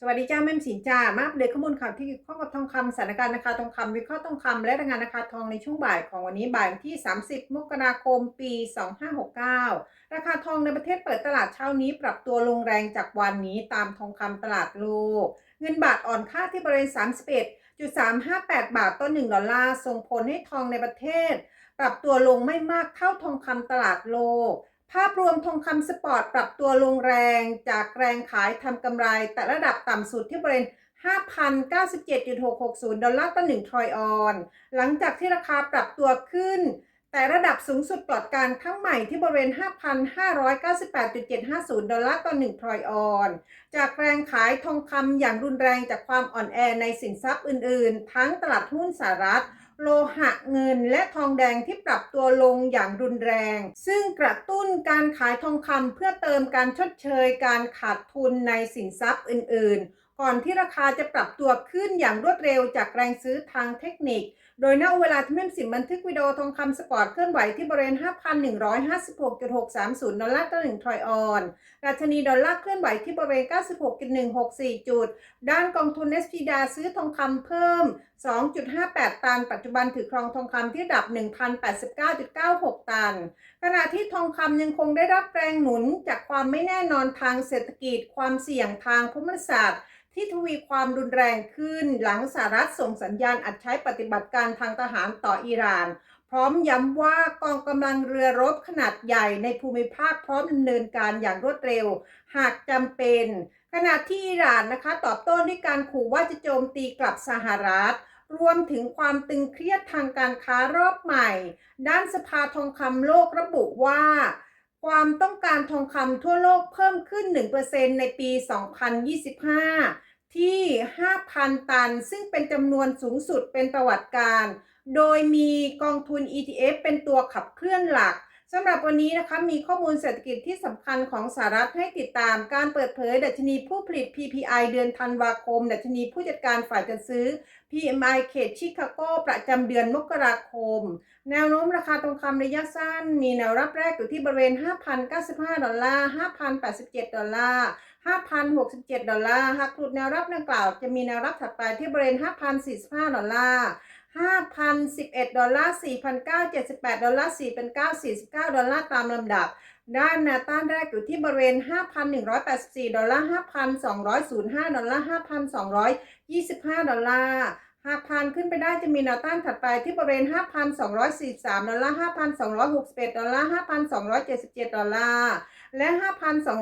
สวัสดีจ้าแม่มสินจ้ามาอัปเดตข้อมูลข่าวที่เกี่ยวข้องกับทองคำสถานการณ์ราคาทองคำวิเคราะห์ทองคำและรายงานราคาทองในช่วงบ่ายของวันนี้บ่ายที่ 30 มกราคม ปี 2569 ราคาทองในประเทศเปิดตลาดเช้านี้ ปรับตัวลงแรงจากวันนี้ตามทองคำตลาดโลก เงินบาทอ่อนค่าที่บริเวณ 31.358 บาทต่อ1ดอลลาร์ส่งผลให้ทองในประเทศ ปรับตัวลงไม่มากเท่าทองคำตลาดโลก ภาพรวมทองคำสปอร์ตปรับตัวลงแรงจากแรงขายทำกำไร แต่ระดับต่ำสุดที่บริเวณ5,097.660 ดอลลาร์ต่อ1ทรอยออน หลังจากที่ราคาปรับตัวขึ้น แต่ระดับสูงสุดปลอดการครั้งใหม่ที่บริเวณ 5,598.750 ดอลลาร์ต่อ1ทรอยออน จากแรงขายทองคำอย่างรุนแรงจากความอ่อนแอในสินทรัพย์อื่นๆ ทั้งตลาดหุ้นสหรัฐ โลหะเงินและทองแดงที่ปรับตัวลงอย่างรุนแรง ซึ่งกระตุ้นการขายทองคำเพื่อเติมการชดเชยการขาดทุนในสินทรัพย์อื่นๆ ก่อนที่ราคาจะปรับตัวขึ้นอย่างรวดเร็วจากแรงซื้อทางเทคนิค โดยณเวลาที่แม่มสิมบันทึกวิดีโอทองคำสปอร์ตเคลื่อนไหวที่บริเวณ 5,156.630 ดอลลาร์ต่อ1ทรอยออนดัชนีดอลลาร์เคลื่อนไหวที่บริเวณ 96.164 จุด ด้านกองทุนเอสพีดาซื้อทองคำเพิ่ม 2.58 ตัน ปัจจุบันถือครองทองคำที่ดับ 1,089.96 ตัน ขณะที่ทองคำยังคงได้รับแรงหนุนจากความไม่แน่นอนทางเศรษฐกิจ ความเสี่ยงทางภูมิศาสตร์ ที่ทวีความรุนแรงขึ้นหลังสหรัฐส่งสัญญาณอัดใช้ปฏิบัติการทางทหารต่ออิหร่าน พร้อมย้ำว่ากองกำลังเรือรบขนาดใหญ่ในภูมิภาคพร้อมดำเนินการอย่างรวดเร็ว หากจำเป็น ขณะที่อิหร่านนะคะตอบโต้ด้วยการขู่ว่าจะโจมตีกลับสหรัฐรวมถึงความตึงเครียดทางการค้ารอบใหม่ ด้านสภาทองคำโลกระบุว่า ความต้องการทองคำทั่วโลกเพิ่มขึ้น 1%ในปี 2025 ที่ 5,000 ตัน ซึ่งเป็นจำนวนสูงสุดเป็นประวัติการ โดยมีกองทุน ETF เป็นตัวขับเคลื่อนหลัก สำหรับวันนี้นะคะมีข้อมูลเศรษฐกิจที่สำคัญของสหรัฐให้ติดตามการเปิดเผยดัชนีผู้ผลิต PPI เดือนธันวาคม ดัชนีผู้จัดการฝ่ายจัดซื้อ PMI เขตชิคาโกประจำเดือนมกราคม แนวโน้มราคาทองคำระยะสั้น มีแนวรับแรกอยู่ที่บริเวณ 5,095 ดอลลาร์ 5,087 ดอลลาร์5,067 ดอลลาร์ หากหลุดแนวรับดังกล่าว จะมีแนวรับถัดไปที่บริเวณ 5,045 ดอลลาร์ 5,011 ดอลลาร์ 4,978 ดอลลาร์ 4,949 ดอลลาร์ตามลำดับ ด้านแนวต้านแรกอยู่ที่บริเวณ 5,184 ดอลลาร์ 5,205 ดอลลาร์ 5,225 ดอลลาร์หากผ่านขึ้นไปได้จะมีแนวต้านถัดไปที่บริเวณ 5,243 ดอลลาร์ 5,261 ดอลลาร์ 5,277 ดอลลาร์ และ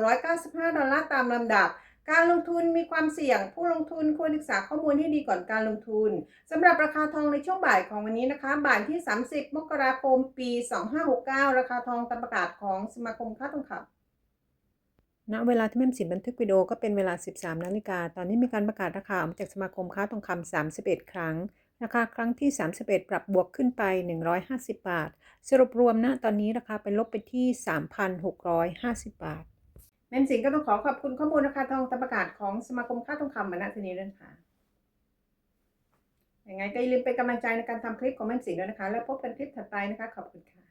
5,295 ดอลลาร์ตามลำดับ การลงทุนมีความเสี่ยง ผู้ลงทุนควรศึกษาข้อมูลให้ดีก่อนการลงทุนสำหรับราคาทองในช่วงบ่ายของวันนี้นะคะ บ่ายที่ 30 มกราคม ปี 2569 ราคาทองตามประกาศของสมาคมค้าทองคำณเวลาที่แม่มสินบันทึกวิดีโอก็เป็นเวลา 13 นาฬิกา ตอนนี้มีการประกาศราคาออกจากสมาคมค้าทองคำ 31 ครั้ง ราคาครั้งที่ 31 ปรับบวกขึ้นไป 150 บาท สรุปรวมนะตอนนี้ราคาเป็นลบไปที่ 3,650 บาท แม่มสิงก็ต้องขอขอบคุณข้อมูลราคาทองตามประกาศของสมาคมค่าทองคำมาณที่นี้ด้วยค่ะยังไงก็อย่าลืมเป็นกำลังใจในการทำคลิปของแม่มสิงด้วยนะคะ แล้วพบกันคลิปถัดไปนะคะ ขอบคุณค่ะ